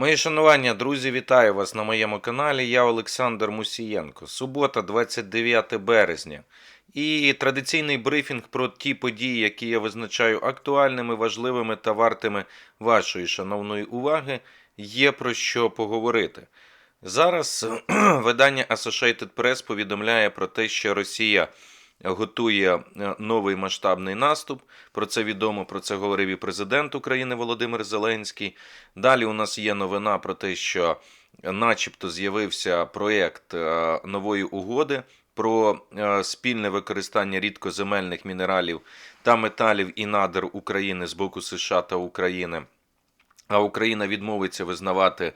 Мої шанування, друзі, вітаю вас на моєму каналі. Я Олександр Мусієнко. Субота, 29 березня. І традиційний брифінг про ті події, які я визначаю актуальними, важливими та вартими вашої шановної уваги, є про що поговорити. Зараз видання Associated Press повідомляє про те, що Росія готує е, новий масштабний наступ. Про це відомо, про це говорив і президент України Володимир Зеленський. Далі у нас є новина про те, що начебто з'явився проєкт е, нової угоди про е, спільне використання рідкоземельних мінералів та металів і надр України з боку США та України. А Україна відмовиться визнавати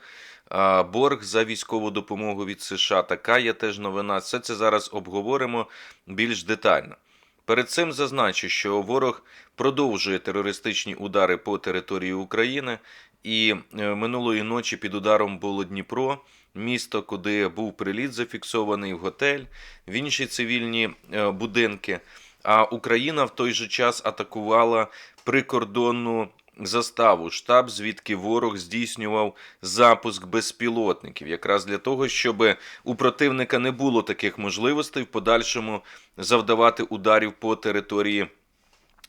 борг за військову допомогу від США. Така є теж новина. Все це зараз обговоримо більш детально. Перед цим зазначу, що ворог продовжує терористичні удари по території України, і е, минулої ночі під ударом було Дніпро, місто, куди був приліт зафіксований в готель, в інші цивільні е, будинки. А Україна в той же час атакувала прикордонну заставу, штаб, звідки ворог здійснював запуск безпілотників, якраз для того, щоб у противника не було таких можливостей в подальшому завдавати ударів по території.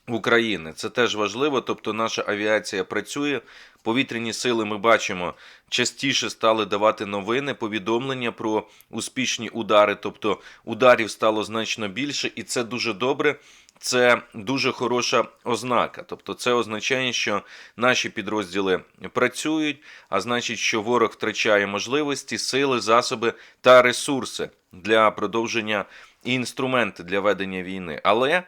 України це теж важливо, тобто наша авіація працює. Повітряні сили ми бачимо частіше стали давати новини, повідомлення про успішні удари. Тобто ударів стало значно більше, і це дуже добре. Це дуже хороша ознака. Тобто, це означає, що наші підрозділи працюють, а значить, що ворог втрачає можливості, сили, засоби та ресурси для продовження і інструменти для ведення війни. Але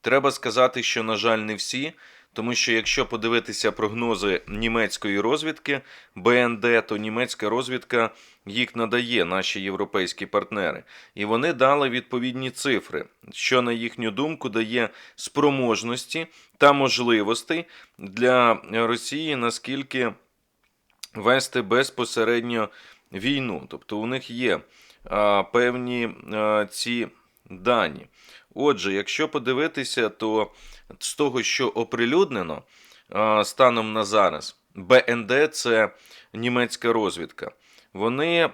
треба сказати, що, на жаль, не всі. Тому що якщо подивитися прогнози німецької розвідки БНД, то німецька розвідка їх надає наші європейські партнери, і вони дали відповідні цифри, що на їхню думку дає спроможності та можливостей для Росії наскільки вести безпосередньо війну. Тобто у них є а, певні а, ці дані. Отже, якщо подивитися, то з того, що оприлюднено станом на зараз, БНД це німецька розвідка. Вони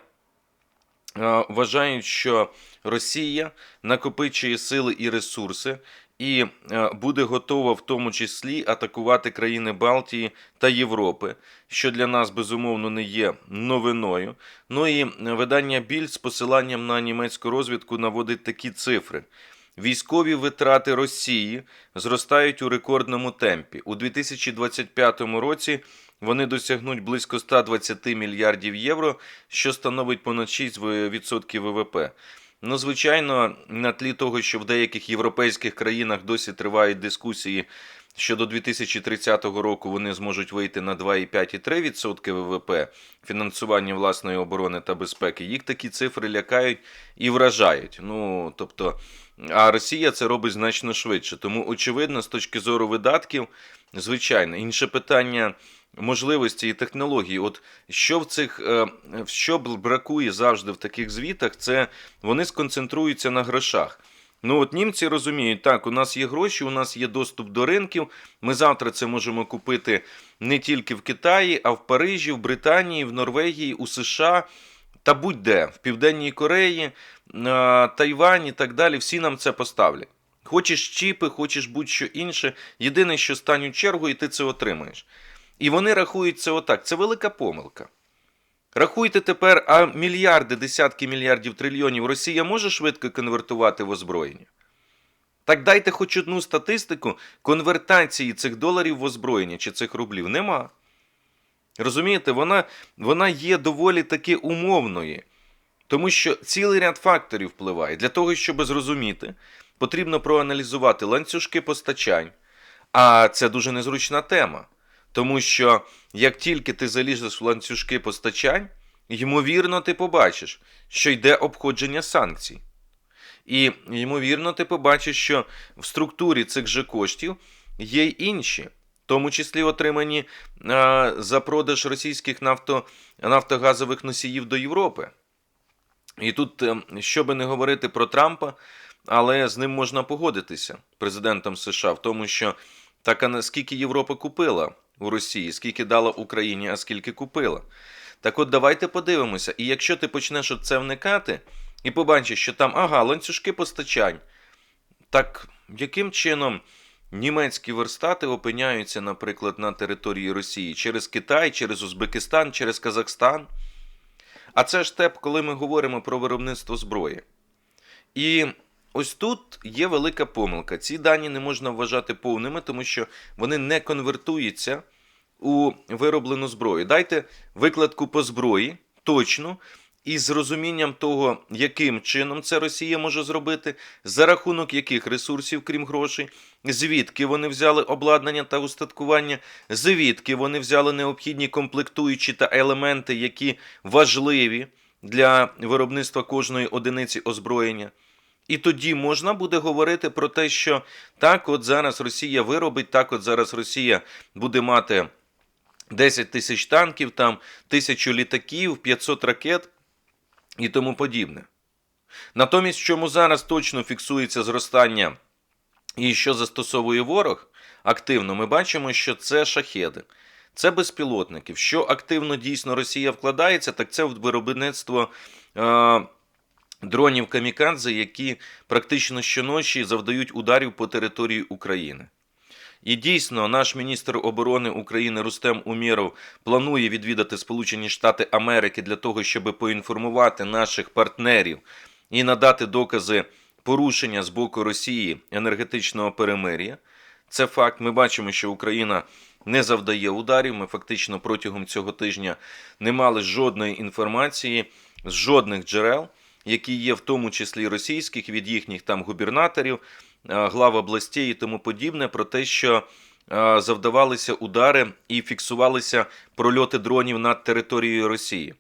вважають, що Росія накопичує сили і ресурси. І буде готова в тому числі атакувати країни Балтії та Європи, що для нас безумовно не є новиною. Ну і видання Біль з посиланням на німецьку розвідку наводить такі цифри. Військові витрати Росії зростають у рекордному темпі. У 2025 році вони досягнуть близько 120 мільярдів євро, що становить понад 6% ВВП. Ну, звичайно, на тлі того, що в деяких європейських країнах досі тривають дискусії, що до 2030 року вони зможуть вийти на 2,5-3% ВВП фінансування власної оборони та безпеки, їх такі цифри лякають і вражають. Ну, тобто, а Росія це робить значно швидше. Тому, очевидно, з точки зору видатків, звичайно, інше питання можливості і технології. От що в цих е, що бракує завжди в таких звітах, це вони сконцентруються на грошах. Ну от німці розуміють, так, у нас є гроші, у нас є доступ до ринків. Ми завтра це можемо купити не тільки в Китаї, а в Парижі, в Британії, в Норвегії, у США та будь-де, в Південній Кореї, Тайвань і так далі. Всі нам це поставлять. Хочеш чіпи, хочеш будь-що інше. Єдине, що стань у чергу, і ти це отримаєш. І вони рахують це отак. Це велика помилка. Рахуйте тепер, а мільярди, десятки мільярдів трильйонів Росія може швидко конвертувати в озброєння? Так дайте хоч одну статистику конвертації цих доларів в озброєння чи цих рублів. Нема. Розумієте, вона, вона є доволі таки умовною. Тому що цілий ряд факторів впливає. Для того, щоб зрозуміти, потрібно проаналізувати ланцюжки постачань. А це дуже незручна тема. Тому що як тільки ти залізеш в ланцюжки постачань, ймовірно, ти побачиш, що йде обходження санкцій. І ймовірно, ти побачиш, що в структурі цих же коштів є й інші, в тому числі отримані а, за продаж російських нафто, нафтогазових носіїв до Європи. І тут, ем, що би не говорити про Трампа, але з ним можна погодитися, президентом США, в тому, що так наскільки Європа купила у Росії, скільки дала Україні, а скільки купила. Так от давайте подивимося. І якщо ти почнеш у це вникати і побачиш, що там ага, ланцюжки постачань, так яким чином німецькі верстати опиняються, наприклад, на території Росії через Китай, через Узбекистан, через Казахстан? А це ж те, коли ми говоримо про виробництво зброї. І ось тут є велика помилка. Ці дані не можна вважати повними, тому що вони не конвертуються у вироблену зброю. Дайте викладку по зброї точну і з розумінням того, яким чином це Росія може зробити, за рахунок яких ресурсів, крім грошей, звідки вони взяли обладнання та устаткування, звідки вони взяли необхідні комплектуючі та елементи, які важливі для виробництва кожної одиниці озброєння. І тоді можна буде говорити про те, що так, от зараз Росія виробить, так, от зараз Росія буде мати 10 тисяч танків, там тисячу літаків, 500 ракет і тому подібне. Натомість, чому зараз точно фіксується зростання і що застосовує ворог активно, ми бачимо, що це шахеди, це безпілотники. Що активно дійсно Росія вкладається, так це в виробництво е, дронів камікадзе, які практично щоночі завдають ударів по території України. І дійсно, наш міністр оборони України Рустем Умєров планує відвідати Сполучені Штати Америки для того, щоб поінформувати наших партнерів і надати докази порушення з боку Росії енергетичного перемир'я. Це факт. Ми бачимо, що Україна не завдає ударів. Ми фактично протягом цього тижня не мали жодної інформації з жодних джерел, які є в тому числі російських від їхніх там губернаторів, е, глав областей і тому подібне, про те, що е, завдавалися удари і фіксувалися прольоти дронів над територією Росії.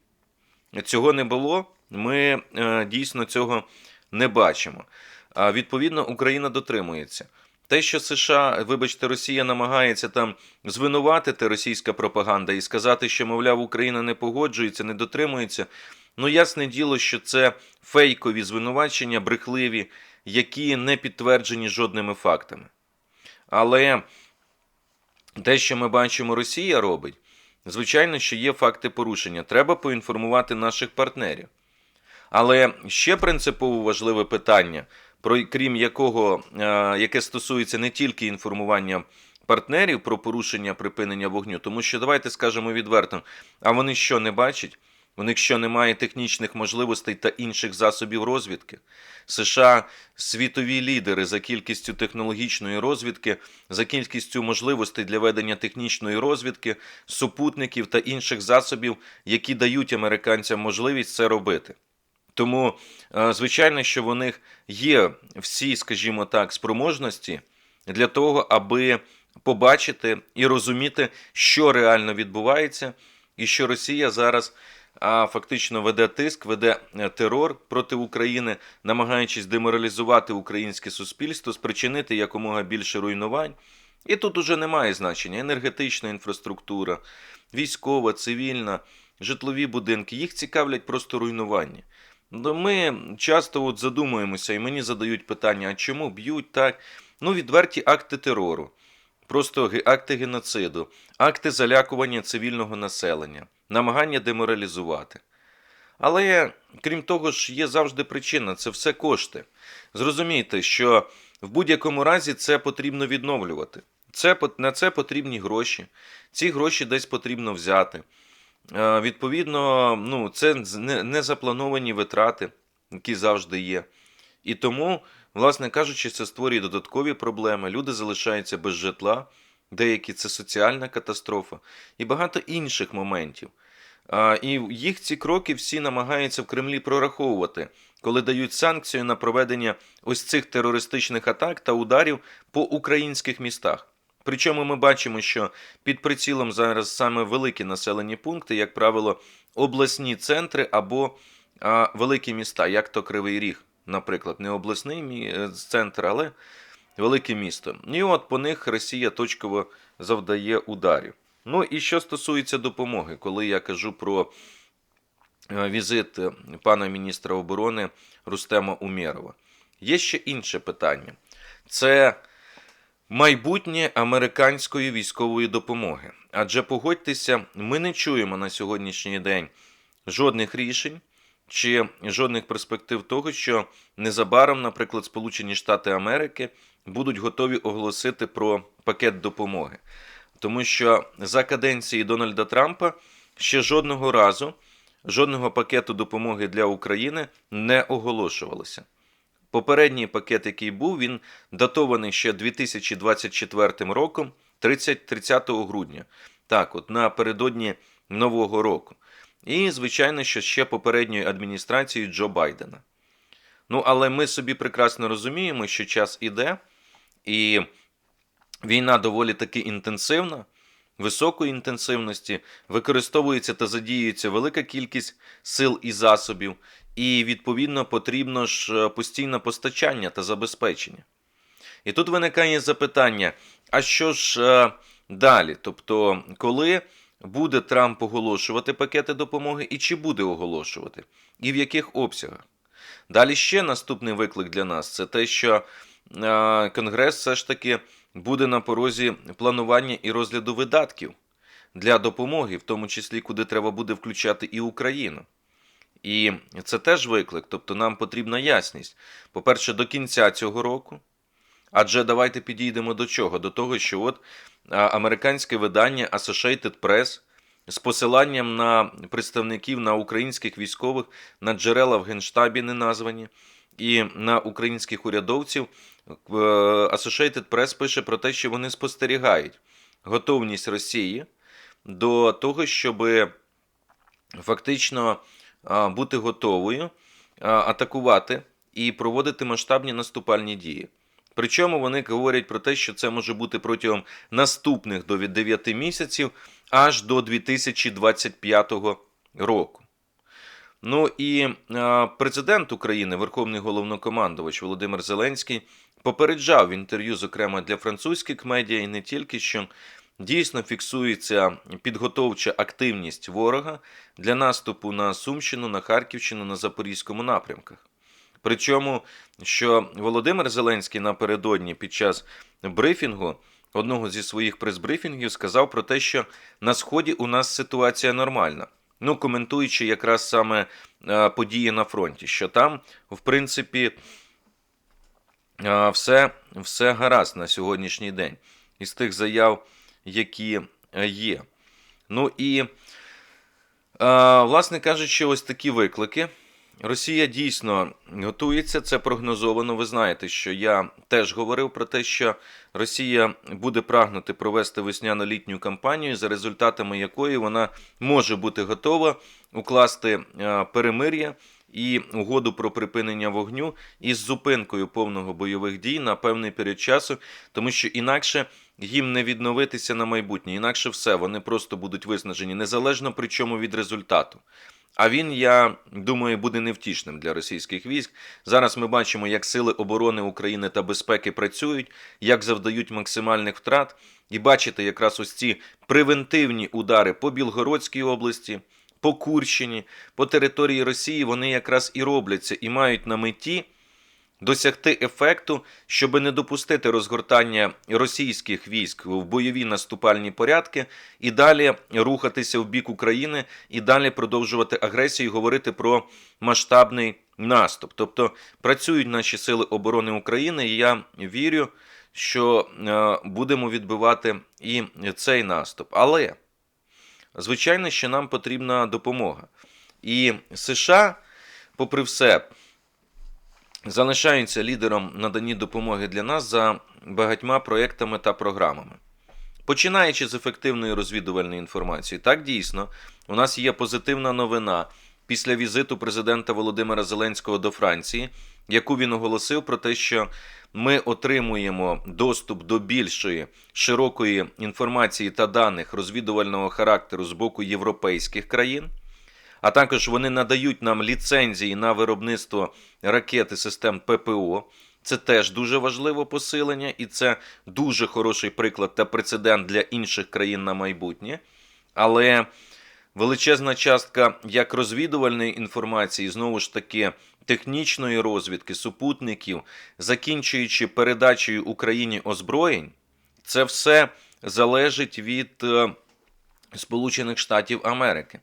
Цього не було. Ми е, дійсно цього не бачимо. Відповідно, Україна дотримується. Те, що США, вибачте, Росія намагається там звинуватити російська пропаганда і сказати, що, мовляв, Україна не погоджується, не дотримується. Ну, ясне діло, що це фейкові звинувачення, брехливі, які не підтверджені жодними фактами. Але те, що ми бачимо, Росія робить, звичайно, що є факти порушення. Треба поінформувати наших партнерів. Але ще принципово важливе питання, про крім якого, е, яке стосується не тільки інформування партнерів про порушення припинення вогню, тому що давайте скажемо відверто, а вони що не бачать? У них що немає технічних можливостей та інших засобів розвідки? США світові лідери за кількістю технологічної розвідки, за кількістю можливостей для ведення технічної розвідки, супутників та інших засобів, які дають американцям можливість це робити. Тому, е, звичайно, що в них є всі, скажімо так, спроможності для того, аби побачити і розуміти, що реально відбувається, і що Росія зараз а, фактично веде тиск, веде е, терор проти України, намагаючись деморалізувати українське суспільство, спричинити якомога більше руйнувань. І тут уже немає значення енергетична інфраструктура, військова, цивільна, житлові будинки. Їх цікавлять просто руйнування. Ну, Ми часто от задумуємося, і мені задають питання: а чому б'ють так? Ну, відверті акти терору, просто акти геноциду, акти залякування цивільного населення, намагання деморалізувати. Але крім того ж, є завжди причина це все кошти. Зрозумійте, що в будь-якому разі це потрібно відновлювати. Це, на це потрібні гроші. Ці гроші десь потрібно взяти. Е, Відповідно, ну, це не, заплановані витрати, які завжди є. І тому, власне кажучи, це створює додаткові проблеми. Люди залишаються без житла, деякі це соціальна катастрофа і багато інших моментів. А, І їх ці кроки всі намагаються в Кремлі прораховувати, коли дають санкцію на проведення ось цих терористичних атак та ударів по українських містах. Причому ми бачимо, що під прицілом зараз саме великі населені пункти, як правило, обласні центри або а, великі міста, як то Кривий Ріг, наприклад, не обласний е, центр, але велике місто. І от по них Росія точково завдає ударів. Ну і що стосується допомоги, коли я кажу про е, візит пана міністра оборони Рустема Умєрова, є ще інше питання. Це Майбутнє американської військової допомоги. Адже погодьтеся, ми не чуємо на сьогоднішній день жодних рішень чи жодних перспектив того, що незабаром, наприклад, Сполучені Штати Америки будуть готові оголосити про пакет допомоги. Тому що за каденції Дональда Трампа ще жодного разу жодного пакету допомоги для України не оголошувалося. Попередній пакет, який був, він датований ще 2024 роком, 30, 30 грудня. Так, от напередодні Нового року. І, звичайно, що ще попередньої адміністрації Джо Байдена. Ну, але ми собі прекрасно розуміємо, що час іде, і війна доволі таки інтенсивна, високої інтенсивності, використовується та задіюється велика кількість сил і засобів, і, відповідно, потрібно ж е, постійне постачання та забезпечення. І тут виникає запитання: а що ж е, далі? Тобто, коли буде Трамп оголошувати пакети допомоги і чи буде оголошувати, і в яких обсягах? Далі ще наступний виклик для нас це те, що е, Конгрес все ж таки буде на порозі планування і розгляду видатків для допомоги, в тому числі куди треба буде включати і Україну. І це теж виклик, тобто нам потрібна ясність. По-перше, до кінця цього року. Адже давайте підійдемо до чого? До того, що от американське видання Associated Press з посиланням на представників на українських військових, на джерела в Генштабі не названі, і на українських урядовців е, Associated Press пише про те, що вони спостерігають готовність Росії до того, щоб фактично бути готовою атакувати і проводити масштабні наступальні дії. Причому вони говорять про те, що це може бути протягом наступних до 9 місяців аж до 2025 року. Ну і а, президент України, Верховний головнокомандувач Володимир Зеленський, попереджав в інтерв'ю, зокрема для французьких медіа, і не тільки що дійсно фіксується підготовча активність ворога для наступу на Сумщину, на Харківщину, на Запорізькому напрямках. Причому, що Володимир Зеленський напередодні під час брифінгу одного зі своїх прес-брифінгів сказав про те, що на сході у нас ситуація нормальна. Ну, коментуючи якраз саме е, події на фронті, що там, в принципі, е, все, все гаразд на сьогоднішній день із тих заяв, які е, є. Ну і, власне кажучи, ось такі виклики. Росія дійсно готується, це прогнозовано. Ви знаєте, що я теж говорив про те, що Росія буде прагнути провести весняно-літню кампанію, за результатами якої вона може бути готова укласти е, перемир'я і угоду про припинення вогню із зупинкою повного бойових дій на певний період часу, тому що інакше їм не відновитися на майбутнє, інакше все вони просто будуть виснажені незалежно причому від результату. А він, я думаю, буде невтішним для російських військ. Зараз ми бачимо, як сили оборони України та безпеки працюють, як завдають максимальних втрат. І бачите, якраз ось ці превентивні удари по Білгородській області, по Курщині, по території Росії, вони якраз і робляться і мають на меті досягти ефекту, щоб не допустити розгортання російських військ в бойові наступальні порядки і далі рухатися в бік України і далі продовжувати агресію, і говорити про масштабний наступ. Тобто працюють наші сили оборони України, і я вірю, що е, будемо відбивати і цей наступ. Але звичайно, що нам потрібна допомога. І США, попри все, залишаються лідером наданні допомоги для нас за багатьма проектами та програмами. Починаючи з ефективної розвідувальної інформації, так дійсно, у нас є позитивна новина після візиту президента Володимира Зеленського до Франції, яку він оголосив про те, що ми отримуємо доступ до більшої широкої інформації та даних розвідувального характеру з боку європейських країн а також вони надають нам ліцензії на виробництво ракети систем ППО. Це теж дуже важливе посилення, і це дуже хороший приклад та прецедент для інших країн на майбутнє. Але величезна частка як розвідувальної інформації, знову ж таки, технічної розвідки, супутників, закінчуючи передачею Україні озброєнь, це все залежить від е, Сполучених Штатів Америки.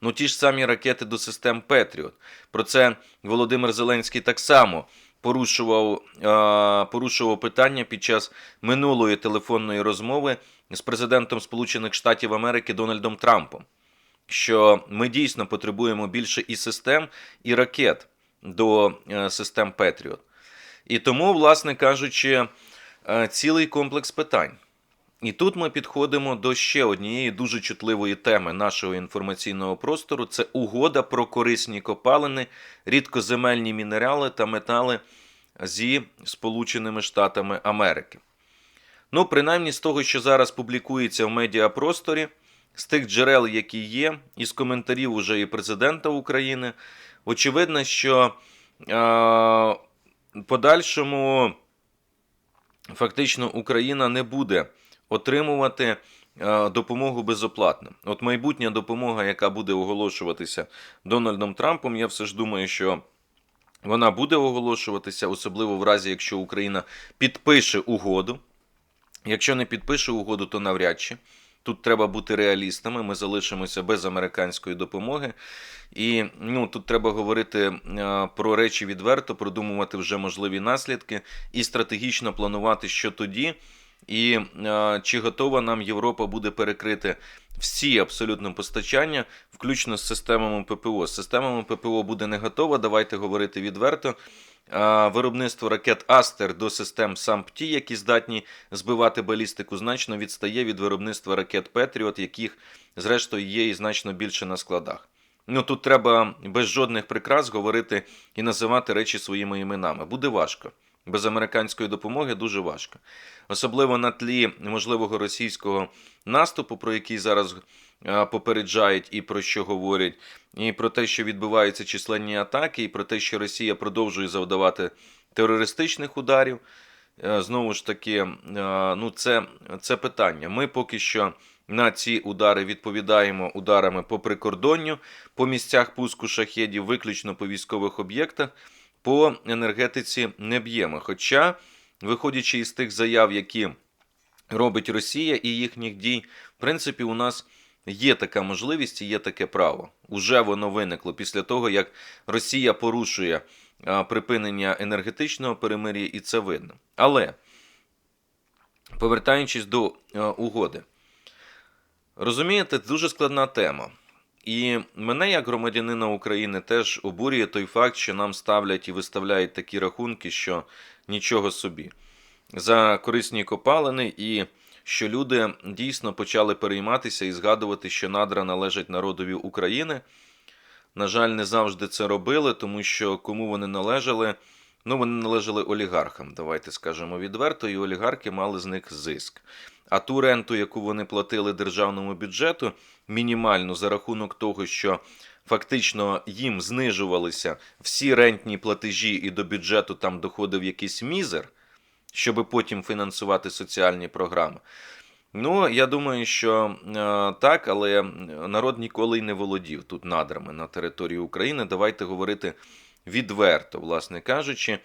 Ну, ті ж самі ракети до систем Петріот. Про це Володимир Зеленський так само порушував, е, порушував питання під час минулої телефонної розмови з президентом Сполучених Штатів Америки Дональдом Трампом. Що ми дійсно потребуємо більше і систем, і ракет до е, систем Петріот. І тому, власне кажучи, е, цілий комплекс питань. І тут ми підходимо до ще однієї дуже чутливої теми нашого інформаційного простору: це угода про корисні копалини, рідкоземельні мінерали та метали зі Сполученими Штатами Америки. Ну, принаймні з того, що зараз публікується в медіапросторі, з тих джерел, які є, і з коментарів уже і президента України, очевидно, що е, подальшому фактично Україна не буде отримувати е, допомогу безоплатно. От майбутня допомога, яка буде оголошуватися Дональдом Трампом, я все ж думаю, що вона буде оголошуватися, особливо в разі, якщо Україна підпише угоду. Якщо не підпише угоду, то навряд чи. Тут треба бути реалістами. Ми залишимося без американської допомоги. І ну, тут треба говорити е, про речі відверто, продумувати вже можливі наслідки і стратегічно планувати, що тоді, і е, чи готова нам Європа буде перекрити всі абсолютно постачання, включно з системами ППО. Системами ППО буде не готова. Давайте говорити відверто. Е, Виробництво ракет Астер до систем САМПТІ, які здатні збивати балістику, значно відстає від виробництва ракет Петріот, яких, зрештою, є і значно більше на складах. Ну тут треба без жодних прикрас говорити і називати речі своїми іменами. Буде важко. Без американської допомоги дуже важко. Особливо на тлі можливого російського наступу, про який зараз е, попереджають і про що говорять, і про те, що відбуваються численні атаки, і про те, що Росія продовжує завдавати терористичних ударів. Е, Знову ж таки, е, ну це, це питання. Ми поки що на ці удари відповідаємо ударами по прикордонню, по місцях пуску шахедів, виключно по військових об'єктах. По енергетиці не б'ємо. Хоча, виходячи із тих заяв, які робить Росія і їхніх дій, в принципі, у нас є така можливість і є таке право. Уже воно виникло після того, як Росія порушує припинення енергетичного перемир'я, і це видно. Але повертаючись до угоди, розумієте, дуже складна тема. І мене, як громадянина України, теж обурює той факт, що нам ставлять і виставляють такі рахунки, що нічого собі за корисні копалини, і що люди дійсно почали перейматися і згадувати, що надра належать народові України. На жаль, не завжди це робили, тому що кому вони належали, ну вони належали олігархам, давайте скажемо відверто, і олігархи мали з них зиск. А ту ренту, яку вони платили державному бюджету, мінімальну за рахунок того, що фактично їм знижувалися всі рентні платежі, і до бюджету там доходив якийсь мізер, щоб потім фінансувати соціальні програми. Ну, я думаю, що е, так, але народ ніколи й не володів тут надрами на території України. Давайте говорити відверто, власне кажучи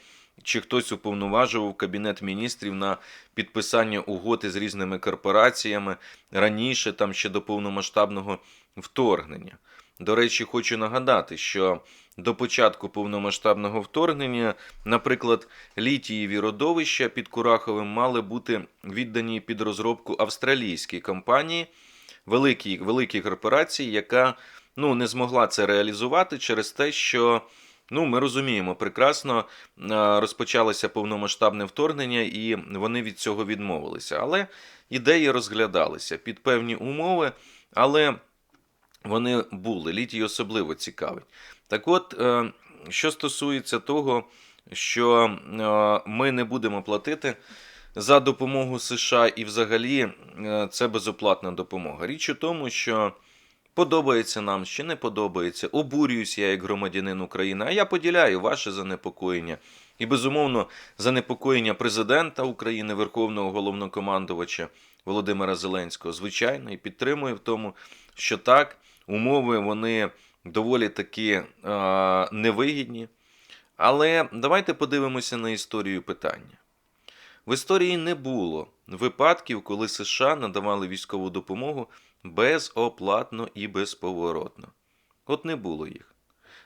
чи хтось уповноважував Кабінет міністрів на підписання угоди з різними корпораціями раніше, там ще до повномасштабного вторгнення. До речі, хочу нагадати, що до початку повномасштабного вторгнення, наприклад, літієві родовища під Кураховим мали бути віддані під розробку австралійській компанії, великій, великій корпорації, яка ну, не змогла це реалізувати через те, що Ну, ми розуміємо прекрасно, розпочалося повномасштабне вторгнення, і вони від цього відмовилися. Але ідеї розглядалися під певні умови, але вони були. Літій особливо цікавить. Так от, е, що стосується того, що е, ми не будемо платити за допомогу США, і взагалі е, це безоплатна допомога. Річ у тому, що. Подобається нам чи не подобається, обурююсь я як громадянин України, а я поділяю ваше занепокоєння. І, безумовно, занепокоєння президента України, Верховного головнокомандувача Володимира Зеленського, звичайно, і підтримую в тому, що так, умови вони доволі таки е, невигідні. Але давайте подивимося на історію питання. В історії не було випадків, коли США надавали військову допомогу безоплатно і безповоротно. От не було їх.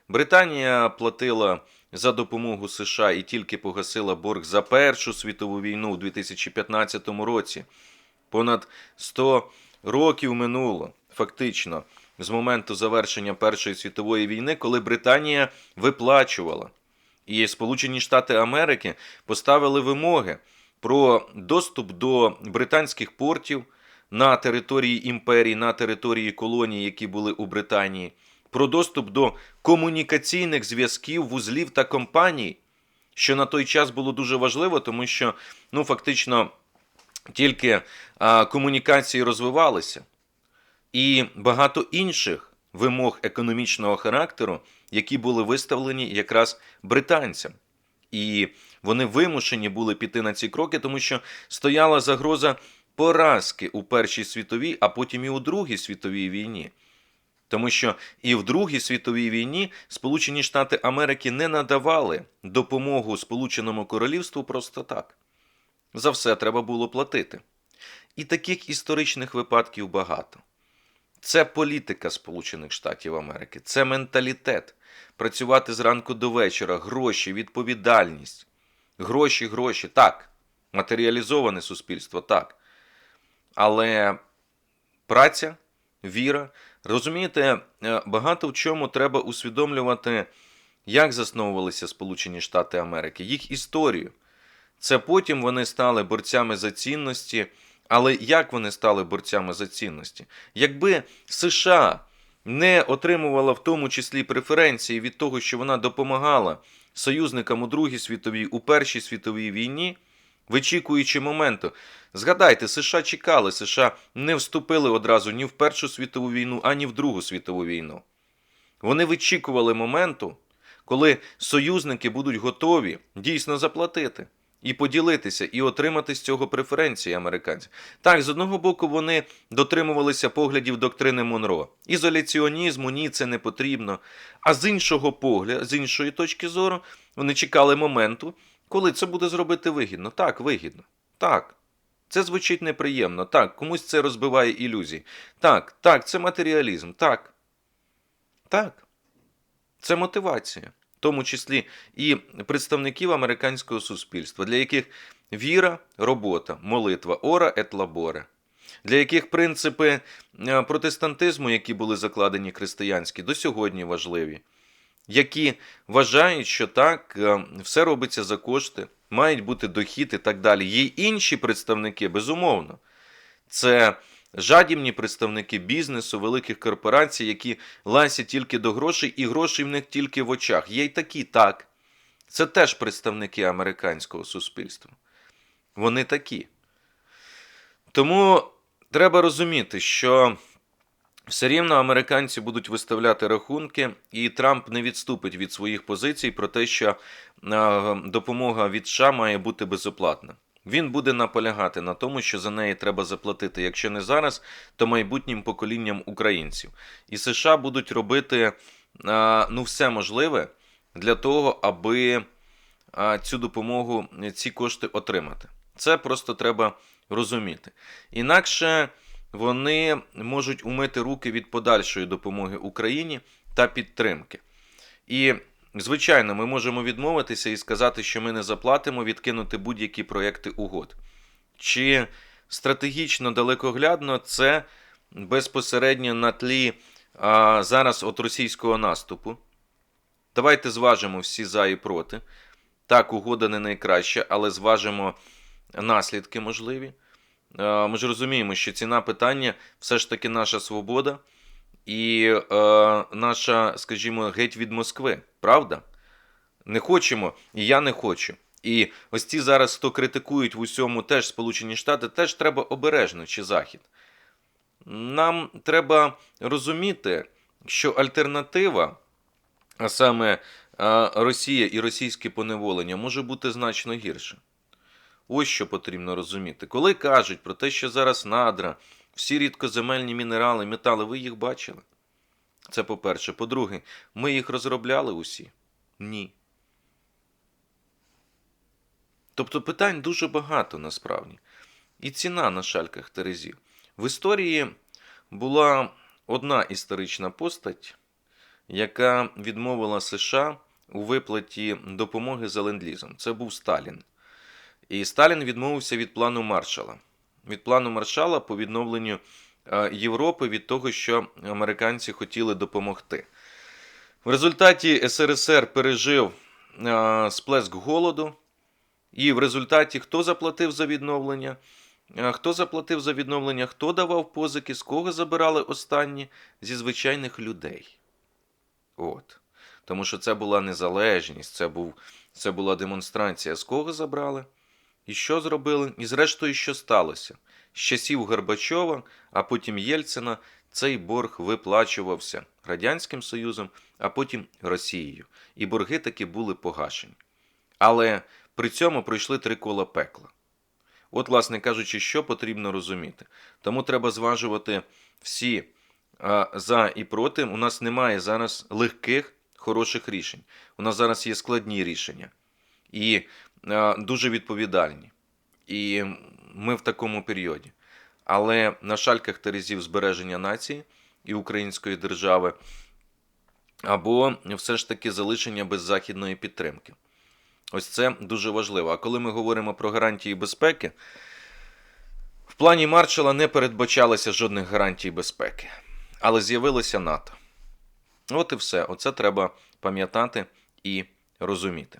Британія платила за допомогу США і тільки погасила борг за Першу світову війну у 2015 році. Понад 100 років минуло, фактично, з моменту завершення Першої світової війни, коли Британія виплачувала. І Сполучені Штати Америки поставили вимоги про доступ до британських портів на території імперії, на території колоній, які були у Британії, про доступ до комунікаційних зв'язків, вузлів та компаній, що на той час було дуже важливо, тому що ну, фактично тільки а, комунікації розвивалися, і багато інших вимог економічного характеру, які були виставлені якраз британцям. І вони вимушені були піти на ці кроки, тому що стояла загроза поразки у Першій світовій, а потім і у Другій світовій війні. Тому що і в Другій світовій війні Сполучені Штати Америки не надавали допомогу Сполученому Королівству просто так. За все треба було платити. І таких історичних випадків багато. Це політика Сполучених Штатів Америки, це менталітет. Працювати зранку до вечора, гроші, відповідальність. Гроші, гроші, так. Матеріалізоване суспільство, так. Але праця, віра. Розумієте, е, багато в чому треба усвідомлювати, як засновувалися Сполучені Штати Америки, їх історію. Це потім вони стали борцями за цінності. Але як вони стали борцями за цінності? Якби США не отримувала в тому числі преференції від того, що вона допомагала союзникам у Другій світовій, у Першій світовій війні, вичікуючи моменту, згадайте, США чекали, США не вступили одразу ні в Першу світову війну, ані в Другу світову війну. Вони вичікували моменту, коли союзники будуть готові дійсно заплатити і поділитися, і отримати з цього преференції американців. Так, з одного боку, вони дотримувалися поглядів доктрини Монро. Ізоляціонізму ні, це не потрібно. А з іншого погляду, з іншої точки зору, вони чекали моменту, коли це буде зробити вигідно. Так, вигідно. Так. Це звучить неприємно. Так, комусь це розбиває ілюзії. Так, так, це матеріалізм. Так. Так. Це мотивація в тому числі і представників американського суспільства, для яких віра, робота, молитва, ора ет лаборе, для яких принципи е, протестантизму, які були закладені християнські, до сьогодні важливі, які вважають, що так, е, все робиться за кошти, мають бути дохід і так далі. Є інші представники, безумовно. Це жадібні представники бізнесу, великих корпорацій, які ласять тільки до грошей, і грошей в них тільки в очах. Є й такі, так. Це теж представники американського суспільства. Вони такі. Тому треба розуміти, що все рівно американці будуть виставляти рахунки, і Трамп не відступить від своїх позицій про те, що допомога від США має бути безоплатна. Він буде наполягати на тому, що за неї треба заплатити, якщо не зараз, то майбутнім поколінням українців. І США будуть робити ну, все можливе для того, аби цю допомогу, ці кошти отримати. Це просто треба розуміти. Інакше вони можуть умити руки від подальшої допомоги Україні та підтримки. І Звичайно, ми можемо відмовитися і сказати, що ми не заплатимо, відкинути будь-які проєкти угод. Чи стратегічно далекоглядно це безпосередньо на тлі а, зараз от російського наступу? Давайте зважимо всі за і проти. Так, угода не найкраща, але зважимо наслідки можливі. А, ми ж розуміємо, що ціна питання все ж таки наша свобода і е, наша, скажімо, геть від Москви. Правда? Не хочемо, і я не хочу. І ось ці зараз, хто критикують в усьому теж Сполучені Штати, теж треба обережно чи Захід. Нам треба розуміти, що альтернатива, а саме е, Росія і російське поневолення, може бути значно гірше. Ось що потрібно розуміти. Коли кажуть про те, що зараз надра, всі рідкоземельні мінерали, метали, ви їх бачили? Це по-перше. По-друге, ми їх розробляли усі? Ні. Тобто питань дуже багато насправді. І ціна на шальках Терезів. В історії була одна історична постать, яка відмовила США у виплаті допомоги за ленд-лізом. Це був Сталін. І Сталін відмовився від плану Маршала. Від плану Маршала по відновленню е, Європи від того, що американці хотіли допомогти. В результаті СРСР пережив е, сплеск голоду, і в результаті хто заплатив за відновлення? Е, Хто заплатив за відновлення, хто давав позики, з кого забирали останні? Зі звичайних людей. От. Тому що це була незалежність, це, був, це була демонстрація. З кого забрали? І що зробили? І зрештою, що сталося? З часів Горбачова, а потім Єльцина, цей борг виплачувався Радянським Союзом, а потім Росією. І борги таки були погашені. Але при цьому пройшли три кола пекла. От, власне кажучи, що потрібно розуміти. Тому треба зважувати всі а, за і проти. У нас немає зараз легких, хороших рішень. У нас зараз є складні рішення і дуже відповідальні. І ми в такому періоді. Але на шальках терезів збереження нації і української держави, або все ж таки залишення без західної підтримки. Ось це дуже важливо. А коли ми говоримо про гарантії безпеки, в плані Маршала не передбачалося жодних гарантій безпеки, але з'явилося НАТО. От і все. Оце треба пам'ятати і розуміти.